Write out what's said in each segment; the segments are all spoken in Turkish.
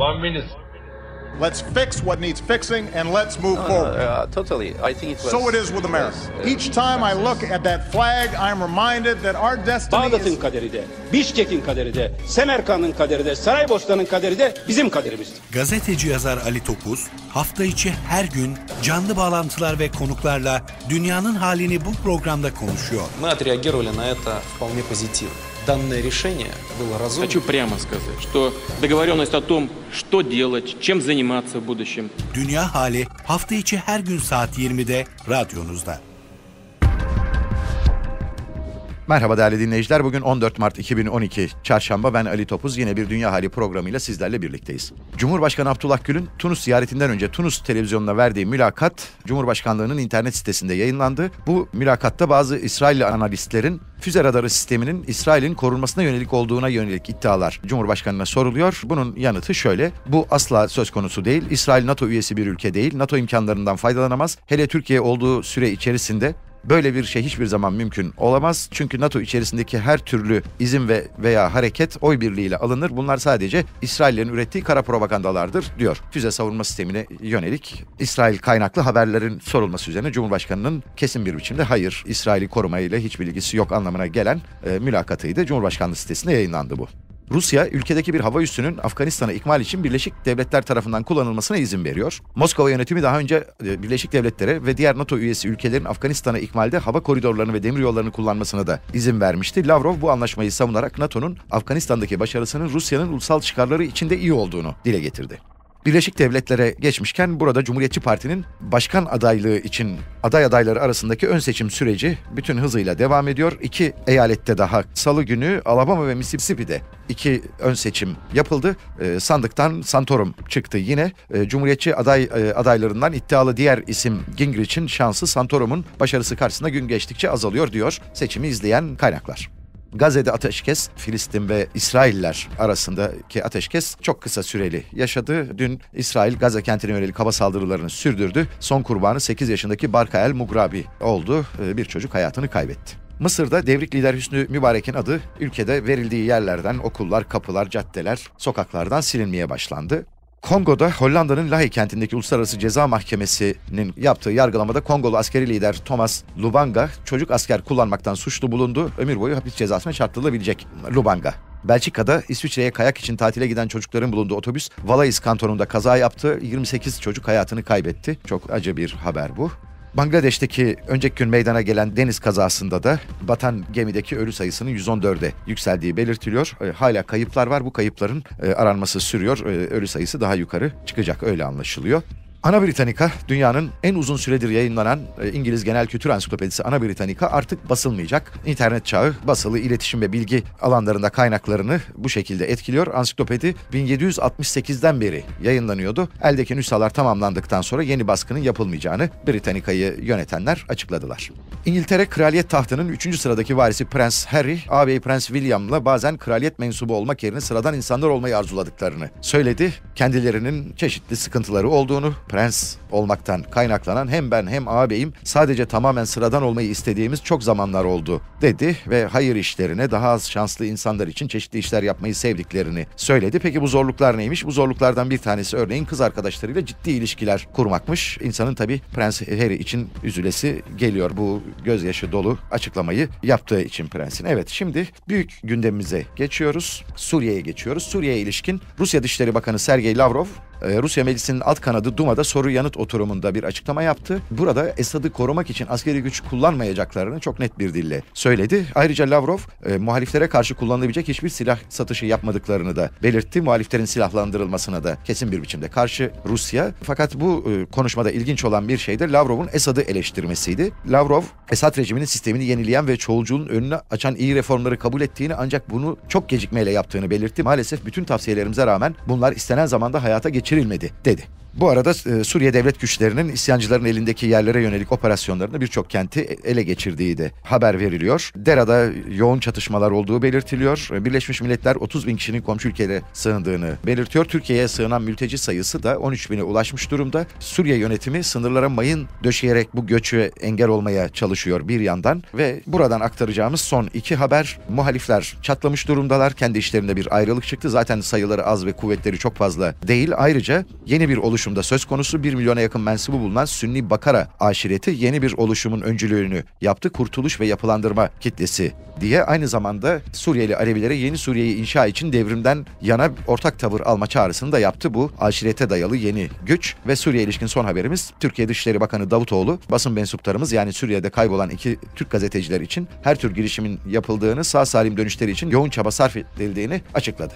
One minute. Let's fix what needs fixing and let's move forward. Uh, totally. I think it was. So it is with America. was, uh, Each time I look at that flag, I'm reminded that our destiny Bağdat'ın is kaderi de, Bişkek'in kaderi de, Semerkant'ın kaderi de, Saraybosna'nın kaderi de bizim kaderimizdir. Gazeteci yazar Ali Topuz hafta içi her gün canlı bağlantılar ve konuklarla dünyanın halini bu programda konuşuyor. Мы отреагировали на это вполне позитивно. Данное решение было разумным. Хочу прямо сказать, что договоренность о том, что делать, чем заниматься в будущем, Dünya hali hafta içi her gün saat 20'de radyonuzda. Merhaba değerli dinleyiciler. Bugün 14 Mart 2012 Çarşamba. Ben Ali Topuz. Yine bir Dünya Hali programıyla sizlerle birlikteyiz. Cumhurbaşkanı Abdullah Gül'ün Tunus ziyaretinden önce Tunus televizyonuna verdiği mülakat Cumhurbaşkanlığının internet sitesinde yayınlandı. Bu mülakatta bazı İsrailli analistlerin füze radarı sisteminin İsrail'in korunmasına yönelik olduğuna yönelik iddialar Cumhurbaşkanına soruluyor. Bunun yanıtı şöyle. Bu asla söz konusu değil. İsrail NATO üyesi bir ülke değil. NATO imkanlarından faydalanamaz. Hele Türkiye olduğu süre içerisinde Böyle bir şey hiçbir zaman mümkün olamaz. Çünkü NATO içerisindeki her türlü izin ve veya hareket oy birliğiyle alınır. Bunlar sadece İsraillerin ürettiği kara propagandalardır diyor. Füze savunma sistemine yönelik İsrail kaynaklı haberlerin sorulması üzerine Cumhurbaşkanının kesin bir biçimde hayır İsrail'i korumayla hiçbir ilgisi yok anlamına gelen e, mülakatıydı. Cumhurbaşkanlığı sitesinde yayınlandı bu. Rusya ülkedeki bir hava üssünün Afganistan'a ikmal için Birleşik Devletler tarafından kullanılmasına izin veriyor. Moskova yönetimi daha önce e, Birleşik Devletlere ve diğer NATO üyesi ülkelerin Afganistan'a ikmalde hava koridorlarını ve demiryollarını kullanmasına da izin vermişti. Lavrov bu anlaşmayı savunarak NATO'nun Afganistan'daki başarısının Rusya'nın ulusal çıkarları içinde iyi olduğunu dile getirdi. Birleşik Devletlere geçmişken burada Cumhuriyetçi Parti'nin başkan adaylığı için aday adayları arasındaki ön seçim süreci bütün hızıyla devam ediyor. İki eyalette daha salı günü Alabama ve Mississippi'de iki ön seçim yapıldı. Ee, sandıktan Santorum çıktı yine. Ee, Cumhuriyetçi aday e, adaylarından iddialı diğer isim Gingrich'in şansı Santorum'un başarısı karşısında gün geçtikçe azalıyor diyor seçimi izleyen kaynaklar. Gazze'de ateşkes Filistin ve İsrailler arasındaki ateşkes çok kısa süreli yaşadı. Dün İsrail Gazze kentine yönelik hava saldırılarını sürdürdü. Son kurbanı 8 yaşındaki Barkael Mugrabi oldu. Ee, Bir çocuk hayatını kaybetti. Mısır'da devrik lider Hüsnü Mübarek'in adı ülkede verildiği yerlerden okullar, kapılar, caddeler, sokaklardan silinmeye başlandı. Kongo'da Hollanda'nın Lahey kentindeki Uluslararası Ceza Mahkemesi'nin yaptığı yargılamada Kongolu askeri lider Thomas Lubanga çocuk asker kullanmaktan suçlu bulundu. Ömür boyu hapis cezasına çarptırılabilecek Lubanga. Belçika'da İsviçre'ye kayak için tatile giden çocukların bulunduğu otobüs Valais kantonunda kaza yaptı. 28 çocuk hayatını kaybetti. Çok acı bir haber bu. Bangladeş'teki önceki gün meydana gelen deniz kazasında da batan gemideki ölü sayısının 114'e yükseldiği belirtiliyor. E, hala kayıplar var. Bu kayıpların e, aranması sürüyor. E, ölü sayısı daha yukarı çıkacak öyle anlaşılıyor. Ana Britannica dünyanın en uzun süredir yayınlanan e, İngiliz Genel Kültür Ansiklopedisi Ana Britannica artık basılmayacak. İnternet çağı basılı iletişim ve bilgi alanlarında kaynaklarını bu şekilde etkiliyor. Ansiklopedi 1768'den beri yayınlanıyordu. Eldeki nüshalar tamamlandıktan sonra yeni baskının yapılmayacağını Britannica'yı yönetenler açıkladılar. İngiltere kraliyet tahtının 3. sıradaki varisi Prens Harry, ağabey Prens William'la bazen kraliyet mensubu olmak yerine sıradan insanlar olmayı arzuladıklarını söyledi. Kendilerinin çeşitli sıkıntıları olduğunu, prens olmaktan kaynaklanan hem ben hem ağabeyim sadece tamamen sıradan olmayı istediğimiz çok zamanlar oldu dedi ve hayır işlerine daha az şanslı insanlar için çeşitli işler yapmayı sevdiklerini söyledi. Peki bu zorluklar neymiş? Bu zorluklardan bir tanesi örneğin kız arkadaşlarıyla ciddi ilişkiler kurmakmış. İnsanın tabii Prens Harry için üzülesi geliyor bu gözyaşı dolu açıklamayı yaptığı için prensin. Evet şimdi büyük gündemimize geçiyoruz. Suriye'ye geçiyoruz. Suriye'ye ilişkin Rusya Dışişleri Bakanı Sergey Lavrov ee, Rusya Meclisi'nin alt kanadı Duma'da soru yanıt oturumunda bir açıklama yaptı. Burada Esad'ı korumak için askeri güç kullanmayacaklarını çok net bir dille söyledi. Ayrıca Lavrov e, muhaliflere karşı kullanılabilecek hiçbir silah satışı yapmadıklarını da belirtti. Muhaliflerin silahlandırılmasına da kesin bir biçimde karşı Rusya. Fakat bu e, konuşmada ilginç olan bir şey de Lavrov'un Esad'ı eleştirmesiydi. Lavrov, Esad rejiminin sistemini yenileyen ve çoğulculuğun önünü açan iyi reformları kabul ettiğini ancak bunu çok gecikmeyle yaptığını belirtti. Maalesef bütün tavsiyelerimize rağmen bunlar istenen zamanda hayata geçirilmedi dedi. Bu arada e, Suriye devlet güçlerinin isyancıların elindeki yerlere yönelik operasyonlarını birçok kenti ele geçirdiği de haber veriliyor. Dera'da yoğun çatışmalar olduğu belirtiliyor. Birleşmiş Milletler 30 bin kişinin komşu ülkelere sığındığını belirtiyor. Türkiye'ye sığınan mülteci sayısı da 13 bine ulaşmış durumda. Suriye yönetimi sınırlara mayın döşeyerek bu göçü engel olmaya çalışıyor bir yandan ve buradan aktaracağımız son iki haber muhalifler çatlamış durumdalar. Kendi işlerinde bir ayrılık çıktı. Zaten sayıları az ve kuvvetleri çok fazla değil. Ayrıca yeni bir oluşumda söz konusu 1 milyona yakın mensubu bulunan Sünni Bakara aşireti yeni bir oluşumun öncülüğünü yaptı. Kurtuluş ve Yapılandırma Kitlesi diye aynı zamanda Suriyeli Alevilere yeni Suriye'yi inşa için devrimden yana ortak tavır alma çağrısını da yaptı. Bu aşirete dayalı yeni güç ve Suriye ilişkin son haberimiz Türkiye Dışişleri Bakanı Davutoğlu basın mensuplarımız yani Suriye'de kaybolan iki Türk gazeteciler için her tür girişimin yapıldığını sağ salim dönüşleri için yoğun çaba sarf edildiğini açıkladı.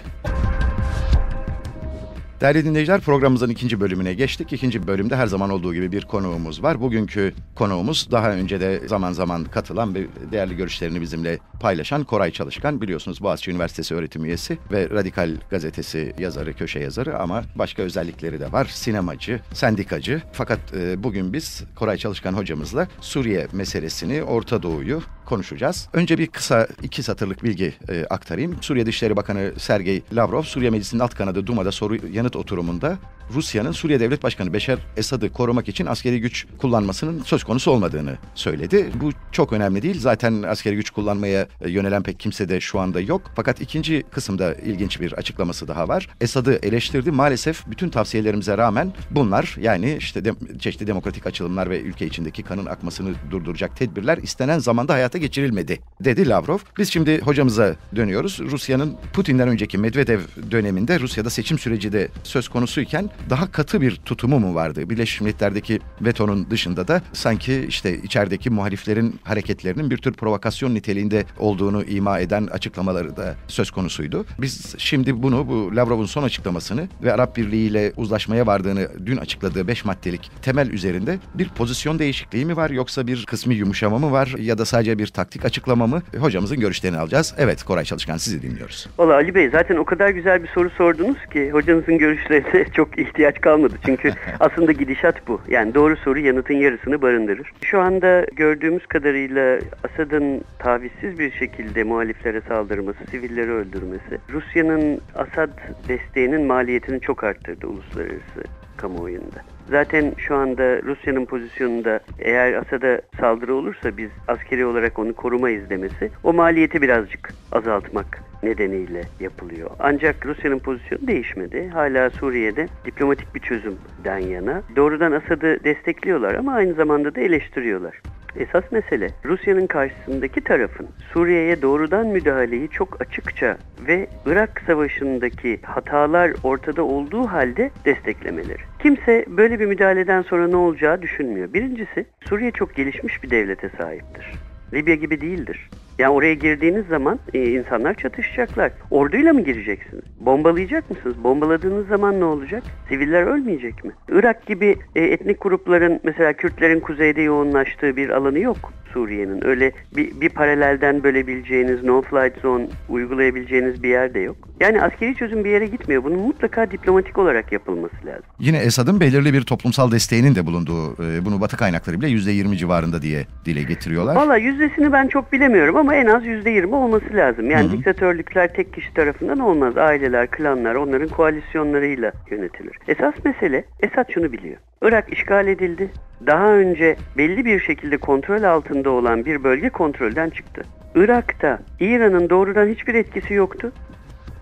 Değerli dinleyiciler programımızın ikinci bölümüne geçtik. İkinci bölümde her zaman olduğu gibi bir konuğumuz var. Bugünkü konuğumuz daha önce de zaman zaman katılan ve değerli görüşlerini bizimle paylaşan Koray Çalışkan. Biliyorsunuz Boğaziçi Üniversitesi öğretim üyesi ve Radikal Gazetesi yazarı, köşe yazarı ama başka özellikleri de var. Sinemacı, sendikacı. Fakat e, bugün biz Koray Çalışkan hocamızla Suriye meselesini, Orta Doğu'yu konuşacağız. Önce bir kısa iki satırlık bilgi e, aktarayım. Suriye Dışişleri Bakanı Sergey Lavrov, Suriye Meclisi'nin alt kanadı Duma'da soru yanıt oturumunda Rusya'nın Suriye Devlet Başkanı Beşer Esad'ı korumak için askeri güç kullanmasının söz konusu olmadığını söyledi. Bu çok önemli değil. Zaten askeri güç kullanmaya yönelen pek kimse de şu anda yok. Fakat ikinci kısımda ilginç bir açıklaması daha var. Esad'ı eleştirdi. Maalesef bütün tavsiyelerimize rağmen bunlar yani işte de, çeşitli demokratik açılımlar ve ülke içindeki kanın akmasını durduracak tedbirler istenen zamanda hayata geçirilmedi dedi Lavrov. Biz şimdi hocamıza dönüyoruz. Rusya'nın Putin'den önceki Medvedev döneminde Rusya'da seçim süreci de söz konusuyken daha katı bir tutumu mu vardı? Birleşmiş Milletler'deki vetonun dışında da sanki işte içerideki muhaliflerin hareketlerinin bir tür provokasyon niteliğinde olduğunu ima eden açıklamaları da söz konusuydu. Biz şimdi bunu bu Lavrov'un son açıklamasını ve Arap Birliği ile uzlaşmaya vardığını dün açıkladığı 5 maddelik temel üzerinde bir pozisyon değişikliği mi var yoksa bir kısmi yumuşama mı var ya da sadece bir taktik açıklama mı? Hocamızın görüşlerini alacağız. Evet Koray Çalışkan sizi dinliyoruz. Valla Ali Bey zaten o kadar güzel bir soru sordunuz ki hocanızın görüşlerine çok ihtiyaç kalmadı. Çünkü aslında gidişat bu. Yani doğru soru yanıtın yarısını barındırır. Şu anda gördüğümüz kadarıyla Asad'ın tavizsiz bir şekilde muhaliflere saldırması, sivilleri öldürmesi, Rusya'nın Asad desteğinin maliyetini çok arttırdı uluslararası kamuoyunda. Zaten şu anda Rusya'nın pozisyonunda eğer Asad'a saldırı olursa biz askeri olarak onu korumayız demesi o maliyeti birazcık azaltmak nedeniyle yapılıyor. Ancak Rusya'nın pozisyonu değişmedi. Hala Suriye'de diplomatik bir çözümden yana. Doğrudan Asad'ı destekliyorlar ama aynı zamanda da eleştiriyorlar. Esas mesele Rusya'nın karşısındaki tarafın Suriye'ye doğrudan müdahaleyi çok açıkça ve Irak Savaşı'ndaki hatalar ortada olduğu halde desteklemeleri. Kimse böyle bir müdahaleden sonra ne olacağı düşünmüyor. Birincisi Suriye çok gelişmiş bir devlete sahiptir. Libya gibi değildir. Yani oraya girdiğiniz zaman e, insanlar çatışacaklar. Orduyla mı gireceksiniz? Bombalayacak mısınız? Bombaladığınız zaman ne olacak? Siviller ölmeyecek mi? Irak gibi e, etnik grupların mesela Kürtlerin kuzeyde yoğunlaştığı bir alanı yok. Suriye'nin. Öyle bir, bir paralelden bölebileceğiniz, no-flight zone uygulayabileceğiniz bir yer de yok. Yani askeri çözüm bir yere gitmiyor. Bunun mutlaka diplomatik olarak yapılması lazım. Yine Esad'ın belirli bir toplumsal desteğinin de bulunduğu, e, bunu Batı kaynakları bile %20 civarında diye dile getiriyorlar. Valla yüzdesini ben çok bilemiyorum ama en az %20 olması lazım. Yani Hı-hı. diktatörlükler tek kişi tarafından olmaz. Aileler, klanlar onların koalisyonlarıyla yönetilir. Esas mesele Esad şunu biliyor. Irak işgal edildi. Daha önce belli bir şekilde kontrol altında olan bir bölge kontrolden çıktı. Irak'ta İran'ın doğrudan hiçbir etkisi yoktu.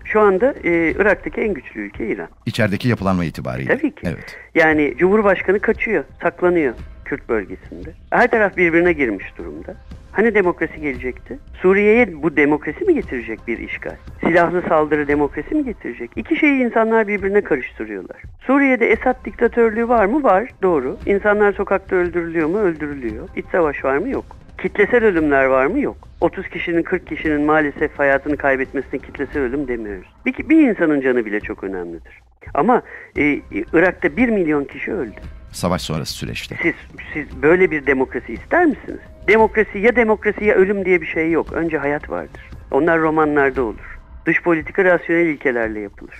Şu anda e, Irak'taki en güçlü ülke İran. İçerideki yapılanma itibariyle. Tabii ki. Evet. Yani Cumhurbaşkanı kaçıyor, saklanıyor Kürt bölgesinde. Her taraf birbirine girmiş durumda. Hani demokrasi gelecekti? Suriye'ye bu demokrasi mi getirecek bir işgal? Silahlı saldırı demokrasi mi getirecek? İki şeyi insanlar birbirine karıştırıyorlar. Suriye'de Esad diktatörlüğü var mı? Var. Doğru. İnsanlar sokakta öldürülüyor mu? Öldürülüyor. İç savaş var mı? Yok. Kitlesel ölümler var mı? Yok. 30 kişinin 40 kişinin maalesef hayatını kaybetmesine kitlesel ölüm demiyoruz. Bir, bir insanın canı bile çok önemlidir. Ama e, Irak'ta 1 milyon kişi öldü. Savaş sonrası süreçte. Siz, siz böyle bir demokrasi ister misiniz? Demokrasi ya demokrasi ya ölüm diye bir şey yok. Önce hayat vardır. Onlar romanlarda olur. Dış politika rasyonel ilkelerle yapılır.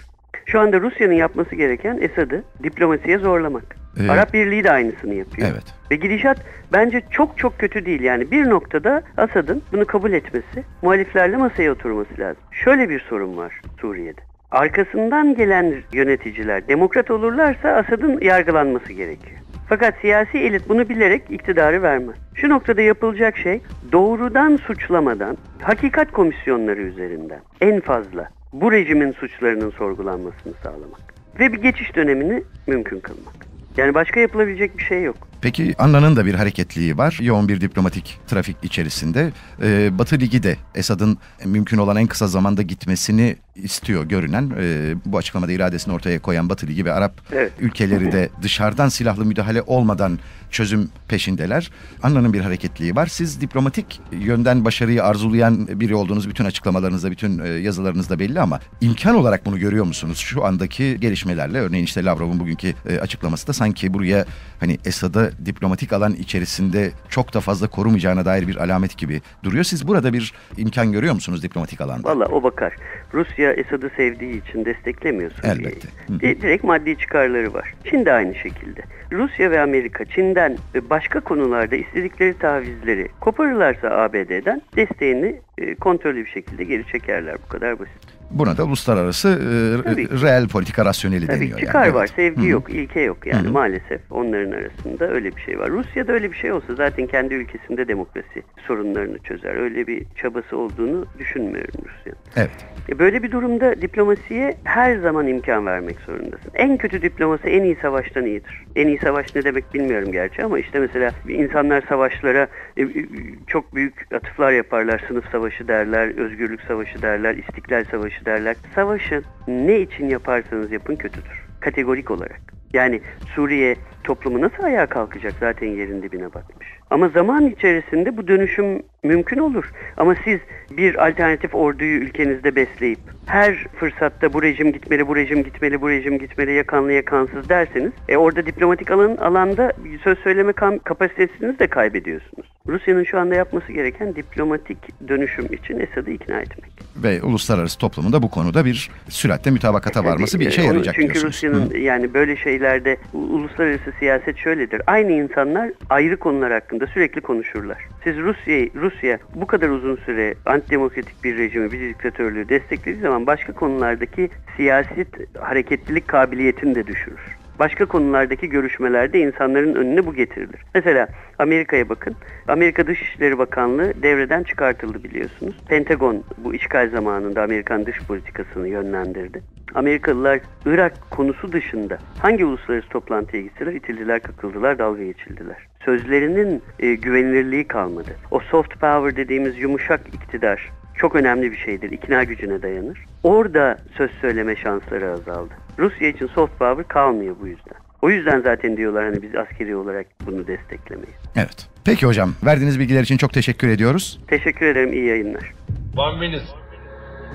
Şu anda Rusya'nın yapması gereken Esad'ı diplomasiye zorlamak. Evet. Arap Birliği de aynısını yapıyor. Evet. Ve gidişat bence çok çok kötü değil. Yani bir noktada Asad'ın bunu kabul etmesi, muhaliflerle masaya oturması lazım. Şöyle bir sorun var Suriye'de. Arkasından gelen yöneticiler demokrat olurlarsa Asad'ın yargılanması gerekiyor. Fakat siyasi elit bunu bilerek iktidarı vermez. Şu noktada yapılacak şey doğrudan suçlamadan hakikat komisyonları üzerinden en fazla bu rejimin suçlarının sorgulanmasını sağlamak ve bir geçiş dönemini mümkün kılmak. Yani başka yapılabilecek bir şey yok. Peki Anna'nın da bir hareketliği var. Yoğun bir diplomatik trafik içerisinde. Ee, Batı Ligi de Esad'ın mümkün olan en kısa zamanda gitmesini istiyor görünen. e, bu açıklamada iradesini ortaya koyan Batı Ligi ve Arap Evet. ülkeleri de dışarıdan silahlı müdahale olmadan çözüm peşindeler. Anna'nın bir hareketliği var. Siz diplomatik yönden başarıyı arzulayan biri olduğunuz bütün açıklamalarınızda, bütün e, yazılarınızda belli ama imkan olarak bunu görüyor musunuz? Şu andaki gelişmelerle örneğin işte Lavrov'un bugünkü e, açıklaması da sanki buraya hani Diplomatik alan içerisinde çok da fazla korumayacağına dair bir alamet gibi duruyor. Siz burada bir imkan görüyor musunuz diplomatik alanda? Valla o bakar. Rusya Esad'ı sevdiği için desteklemiyor Suriye'yi. Elbette. Hı. Di- Direkt maddi çıkarları var. Çin de aynı şekilde. Rusya ve Amerika Çin'den ve başka konularda istedikleri tavizleri koparırlarsa ABD'den desteğini e, kontrollü bir şekilde geri çekerler. Bu kadar basit. Buna da uluslararası e, reel politika rasyoneli Tabii deniyor. çıkar yani. var, Evet. sevgi Hı hı. yok, ilke yok yani Hı hı. maalesef onların arasında öyle bir şey var. Rusya'da öyle bir şey olsa zaten kendi ülkesinde demokrasi sorunlarını çözer. Öyle bir çabası olduğunu düşünmüyorum Rusya'nın. Evet. E, Böyle bir durumda diplomasiye her zaman imkan vermek zorundasın. En kötü diplomasi en iyi savaştan iyidir. En iyi savaş ne demek bilmiyorum gerçi ama işte mesela insanlar savaşlara e, e, çok büyük atıflar yaparlar. Sınıf savaşı derler, özgürlük savaşı derler, istiklal savaşı derler. Savaşı ne için yaparsanız yapın kötüdür. Kategorik olarak. Yani Suriye toplumu nasıl ayağa kalkacak zaten yerin dibine batmış. Ama zaman içerisinde bu dönüşüm mümkün olur. Ama siz bir alternatif orduyu ülkenizde besleyip her fırsatta bu rejim gitmeli, bu rejim gitmeli, bu rejim gitmeli, yakanlı yakansız derseniz e, orada diplomatik alan, alanda söz söyleme kapasitesini de kaybediyorsunuz. Rusya'nın şu anda yapması gereken diplomatik dönüşüm için Esad'ı ikna etmek. Ve uluslararası toplumun da bu konuda bir süratle mütabakata varması bir işe e, yarayacak Çünkü diyorsunuz. Rusya'nın yani böyle şeylerde u- uluslararası siyaset şöyledir. Aynı insanlar ayrı konular hakkında sürekli konuşurlar. Siz Rusya'yı Rusya bu kadar uzun süre antidemokratik bir rejimi, bir diktatörlüğü desteklediği zaman başka konulardaki siyaset hareketlilik kabiliyetini de düşürür. Başka konulardaki görüşmelerde insanların önüne bu getirilir. Mesela Amerika'ya bakın. Amerika Dışişleri Bakanlığı devreden çıkartıldı biliyorsunuz. Pentagon bu işgal zamanında Amerikan dış politikasını yönlendirdi. Amerikalılar Irak konusu dışında hangi uluslararası toplantıya gitseler itildiler, kakıldılar, dalga geçildiler. Sözlerinin e, güvenilirliği kalmadı. O soft power dediğimiz yumuşak iktidar çok önemli bir şeydir. İkna gücüne dayanır. Orada söz söyleme şansları azaldı. Rusya için soft power kalmıyor bu yüzden. O yüzden zaten diyorlar hani biz askeri olarak bunu desteklemeyiz. Evet. Peki hocam verdiğiniz bilgiler için çok teşekkür ediyoruz. Teşekkür ederim. iyi yayınlar. One minute.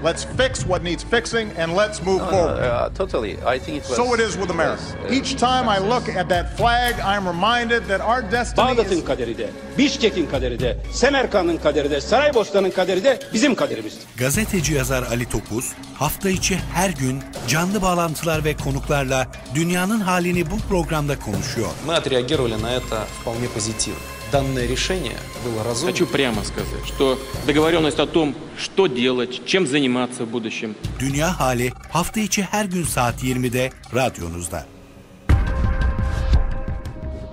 Let's fix what needs fixing and let's move forward. Uh, totally. I think it was. So it is with America. Yes, uh, Each time I look at that flag, I'm reminded that our destiny Bağdat'ın is kaderi de, Bişkek'in kaderi de, Semerkant'ın kaderi de, Saraybosna'nın kaderi de bizim kaderimizdir. Gazeteci yazar Ali Topuz hafta içi her gün canlı bağlantılar ve konuklarla dünyanın halini bu programda konuşuyor. Мы отреагировали на это вполне позитивно. Данное решение было разумно. Хочу прямо сказать, что договоренность о том, что делать, чем заниматься в будущем, Dünya Hali hafta içi her gün saat 20'de radyonuzda.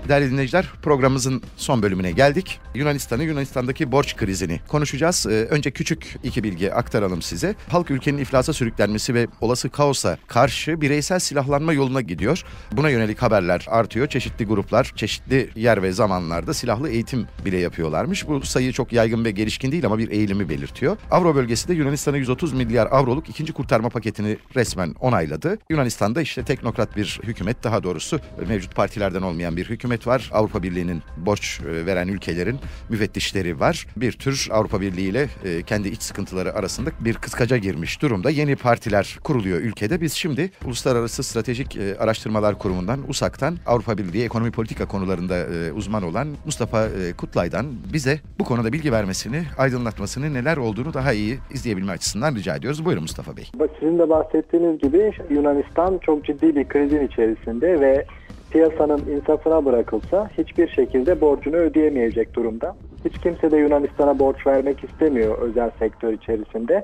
Değerli dinleyiciler programımızın son bölümüne geldik. Yunanistan'ı, Yunanistan'daki borç krizini konuşacağız. Ee, önce küçük iki bilgi aktaralım size. Halk ülkenin iflasa sürüklenmesi ve olası kaosa karşı bireysel silahlanma yoluna gidiyor. Buna yönelik haberler artıyor. Çeşitli gruplar, çeşitli yer ve zamanlarda silahlı eğitim bile yapıyorlarmış. Bu sayı çok yaygın ve gelişkin değil ama bir eğilimi belirtiyor. Avro bölgesi de Yunanistan'a 130 milyar avroluk ikinci kurtarma paketini resmen onayladı. Yunanistan'da işte teknokrat bir hükümet, daha doğrusu mevcut partilerden olmayan bir hükümet hükümet var. Avrupa Birliği'nin borç e, veren ülkelerin müfettişleri var. Bir tür Avrupa Birliği ile e, kendi iç sıkıntıları arasında bir kıskaca girmiş durumda. Yeni partiler kuruluyor ülkede. Biz şimdi Uluslararası Stratejik e, Araştırmalar Kurumu'ndan, USAK'tan Avrupa Birliği ekonomi politika konularında uzman olan Mustafa Kutlay'dan bize bu konuda bilgi vermesini, aydınlatmasını, neler olduğunu daha iyi izleyebilme açısından rica ediyoruz. Buyurun Mustafa Bey. Sizin de bahsettiğiniz gibi Yunanistan çok ciddi bir krizin içerisinde ve piyasanın insafına bırakılsa hiçbir şekilde borcunu ödeyemeyecek durumda. Hiç kimse de Yunanistan'a borç vermek istemiyor özel sektör içerisinde.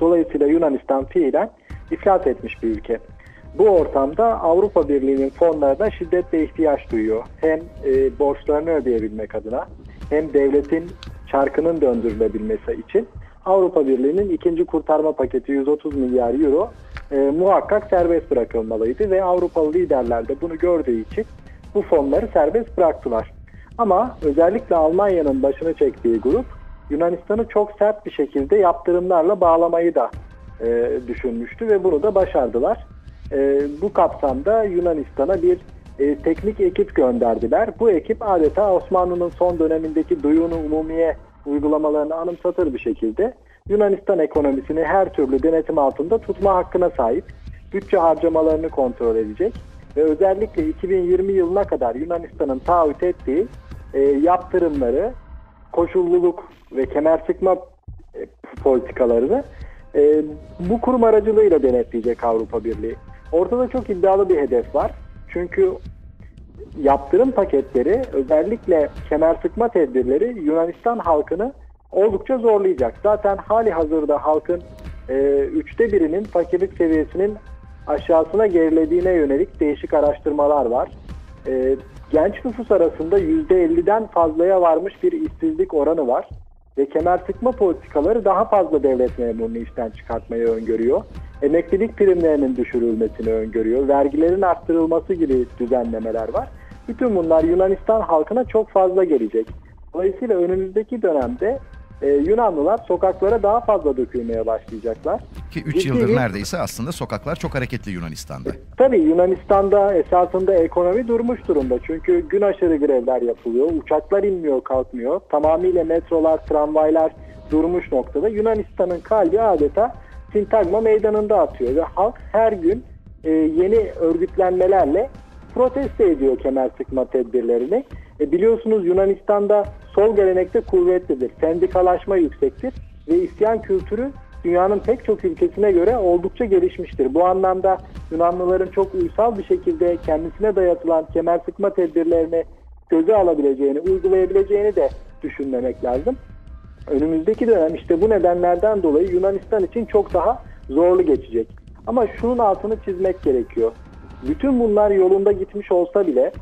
Dolayısıyla Yunanistan fiilen iflas etmiş bir ülke. Bu ortamda Avrupa Birliği'nin fonlarına şiddetle ihtiyaç duyuyor. Hem e, borçlarını ödeyebilmek adına hem devletin çarkının döndürülebilmesi için Avrupa Birliği'nin ikinci kurtarma paketi 130 milyar euro e, muhakkak serbest bırakılmalıydı ve Avrupalı liderler de bunu gördüğü için bu fonları serbest bıraktılar. Ama özellikle Almanya'nın başını çektiği grup Yunanistan'ı çok sert bir şekilde yaptırımlarla bağlamayı da e, düşünmüştü ve bunu da başardılar. E, bu kapsamda Yunanistan'a bir e, teknik ekip gönderdiler. Bu ekip adeta Osmanlı'nın son dönemindeki duyunu umumiye uygulamalarını anımsatır bir şekilde Yunanistan ekonomisini her türlü denetim altında tutma hakkına sahip. Bütçe harcamalarını kontrol edecek ve özellikle 2020 yılına kadar Yunanistan'ın taahhüt ettiği e, yaptırımları, koşulluluk ve kemer sıkma e, politikalarını e, bu kurum aracılığıyla denetleyecek Avrupa Birliği. Ortada çok iddialı bir hedef var. Çünkü yaptırım paketleri özellikle kemer sıkma tedbirleri Yunanistan halkını oldukça zorlayacak. Zaten hali hazırda halkın e, üçte birinin fakirlik seviyesinin aşağısına gerilediğine yönelik değişik araştırmalar var. E, genç nüfus arasında %50'den fazlaya varmış bir işsizlik oranı var. Ve kemer sıkma politikaları daha fazla devlet memurunu işten çıkartmayı öngörüyor. Emeklilik primlerinin düşürülmesini öngörüyor. Vergilerin arttırılması gibi düzenlemeler var. Bütün bunlar Yunanistan halkına çok fazla gelecek. Dolayısıyla önümüzdeki dönemde e, Yunanlılar sokaklara daha fazla dökülmeye başlayacaklar. Ki 3 Ciddi yıldır bir- neredeyse aslında sokaklar çok hareketli Yunanistan'da. Tabii Yunanistan'da esasında ekonomi durmuş durumda. Çünkü gün aşırı grevler yapılıyor. Uçaklar inmiyor kalkmıyor. Tamamıyla metrolar, tramvaylar durmuş noktada. Yunanistan'ın kalbi adeta Sintagma meydanında atıyor. Ve halk her gün e, yeni örgütlenmelerle protesto ediyor kemer sıkma tedbirlerini. E, biliyorsunuz Yunanistan'da sol gelenekte kuvvetlidir. Sendikalaşma yüksektir ve isyan kültürü dünyanın pek çok ülkesine göre oldukça gelişmiştir. Bu anlamda Yunanlıların çok uysal bir şekilde kendisine dayatılan kemer sıkma tedbirlerini göze alabileceğini, uygulayabileceğini de düşünmemek lazım. Önümüzdeki dönem işte bu nedenlerden dolayı Yunanistan için çok daha zorlu geçecek. Ama şunun altını çizmek gerekiyor. Bütün bunlar yolunda gitmiş olsa bile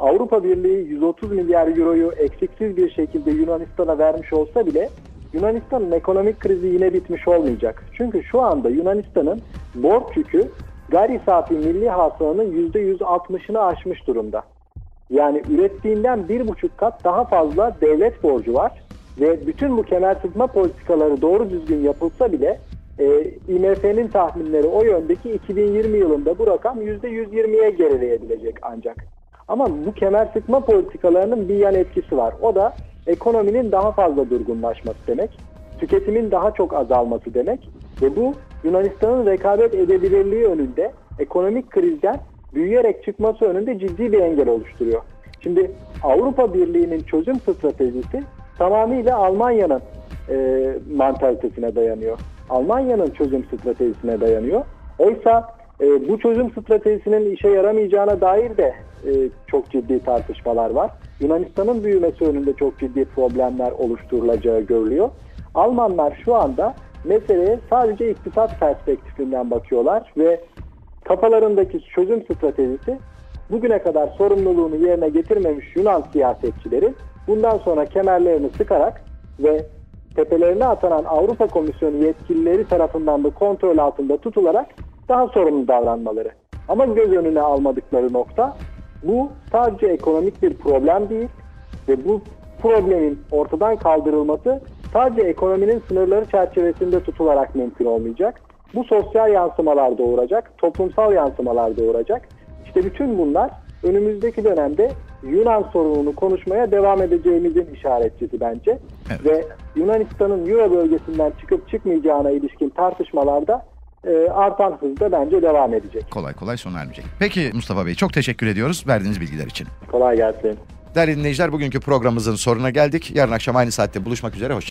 Avrupa Birliği 130 milyar euroyu eksiksiz bir şekilde Yunanistan'a vermiş olsa bile Yunanistan'ın ekonomik krizi yine bitmiş olmayacak. Çünkü şu anda Yunanistan'ın borç yükü gayri safi milli hasılanın %160'ını aşmış durumda. Yani ürettiğinden bir buçuk kat daha fazla devlet borcu var ve bütün bu kemer sıkma politikaları doğru düzgün yapılsa bile e, IMF'nin tahminleri o yöndeki 2020 yılında bu rakam %120'ye gerileyebilecek ancak. Ama bu kemer sıkma politikalarının bir yan etkisi var. O da ekonominin daha fazla durgunlaşması demek, tüketimin daha çok azalması demek ve bu Yunanistan'ın rekabet edebilirliği önünde ekonomik krizden büyüyerek çıkması önünde ciddi bir engel oluşturuyor. Şimdi Avrupa Birliği'nin çözüm stratejisi tamamıyla Almanya'nın e, mantalitesine dayanıyor. Almanya'nın çözüm stratejisine dayanıyor. Oysa e, bu çözüm stratejisinin işe yaramayacağına dair de e, çok ciddi tartışmalar var. Yunanistan'ın büyümesi önünde çok ciddi problemler oluşturulacağı görülüyor. Almanlar şu anda meseleye sadece iktisat perspektifinden bakıyorlar ve kafalarındaki çözüm stratejisi bugüne kadar sorumluluğunu yerine getirmemiş Yunan siyasetçileri bundan sonra kemerlerini sıkarak ve tepelerine atanan Avrupa Komisyonu yetkilileri tarafından da kontrol altında tutularak daha sorumlu davranmaları. Ama göz önüne almadıkları nokta bu sadece ekonomik bir problem değil ve bu problemin ortadan kaldırılması sadece ekonominin sınırları çerçevesinde tutularak mümkün olmayacak. Bu sosyal yansımalar doğuracak, toplumsal yansımalar doğuracak. İşte bütün bunlar önümüzdeki dönemde Yunan sorununu konuşmaya devam edeceğimizin işaretçisi bence. Evet. Ve Yunanistan'ın Euro bölgesinden çıkıp çıkmayacağına ilişkin tartışmalarda e, artan hızda bence devam edecek. Kolay kolay sona ermeyecek. Peki Mustafa Bey çok teşekkür ediyoruz verdiğiniz bilgiler için. Kolay gelsin. Değerli dinleyiciler bugünkü programımızın sonuna geldik. Yarın akşam aynı saatte buluşmak üzere. Hoşçakalın.